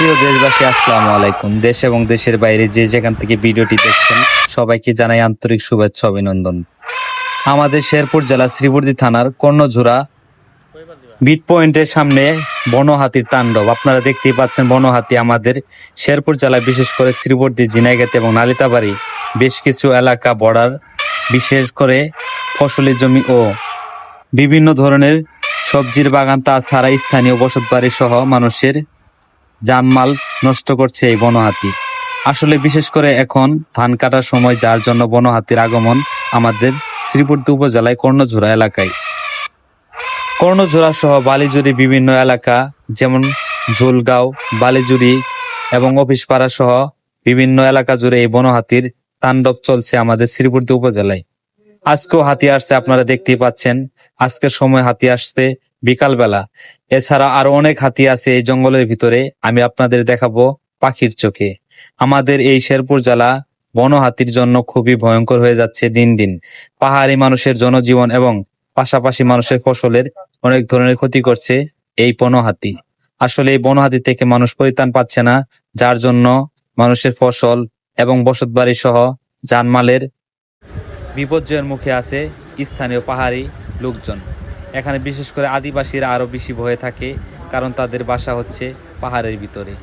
প্রিয় দেশবাসী, আসসালামু আলাইকুম। দেশ এবং দেশের বাইরে যে যেখান থেকে ভিডিওটি দেখছেন, সবাইকে জানাই আন্তরিক শুভেচ্ছা, অভিনন্দন। আমাদের শেরপুর জেলা শ্রীবর্দী থানার কর্ণঝোড়া বিট পয়েন্টের সামনে বনহাতির তাণ্ডব। আপনারা দেখতেই পাচ্ছেন বনহাতি আমাদের শেরপুর জেলায়, বিশেষ করে শ্রীবর্দী জিনাইগাতি এবং নালিতাবাড়ি, বেশ কিছু এলাকা, বর্ডার, বিশেষ করে ফসলের জমি ও বিভিন্ন ধরনের সবজির বাগান, তাছাড়া স্থানীয় বসতবাড়ি সহ মানুষের জানমাল নষ্ট করছে এই বনহাতি। আসলে বিশেষ করে এখন ধান কাটার সময় যার জন্য বনহাতির আগমন আমাদের শ্রীপুরদী উপজেলায় কর্ণঝোড়া এলাকায়। কর্ণঝোড়া সহ বালিজুড়ি বিভিন্ন এলাকা যেমন ঝোলগাঁও, বালিজুড়ি এবং অফিসপাড়া সহ বিভিন্ন এলাকা জুড়ে এই বনহাতির তাণ্ডব চলছে আমাদের শ্রীপুরদী উপজেলায়। আজকেও হাতি আসছে, আপনারা দেখতেই পাচ্ছেন। আজকের সময় হাতি আসছে বিকালবেলা। এছাড়া আরও অনেক হাতি আছে এই জঙ্গলের ভিতরে, আমি আপনাদের দেখাবো পাখির চোখে। আমাদের এই শেরপুর জেলা বনহাতির জন্য খুবই ভয়ঙ্কর হয়ে যাচ্ছে দিন দিন। পাহাড়ি মানুষের জনজীবন এবং পাশাপাশি মানুষের ফসলের অনেক ধরনের ক্ষতি করছে এই বনহাতি আসলে এই বনহাতি থেকে মানুষ পরিত্রাণ পাচ্ছে না, যার জন্য মানুষের ফসল এবং বসতবাড়ি সহ জানমালের বিপর্যয়ের মুখে আছে স্থানীয় পাহাড়ি লোকজন। এখানে বিশেষ করে আদিবাসীরা আরও বেশি ভয়ে থাকে, কারণ তাদের বাসা হচ্ছে পাহাড়ের ভিতরে।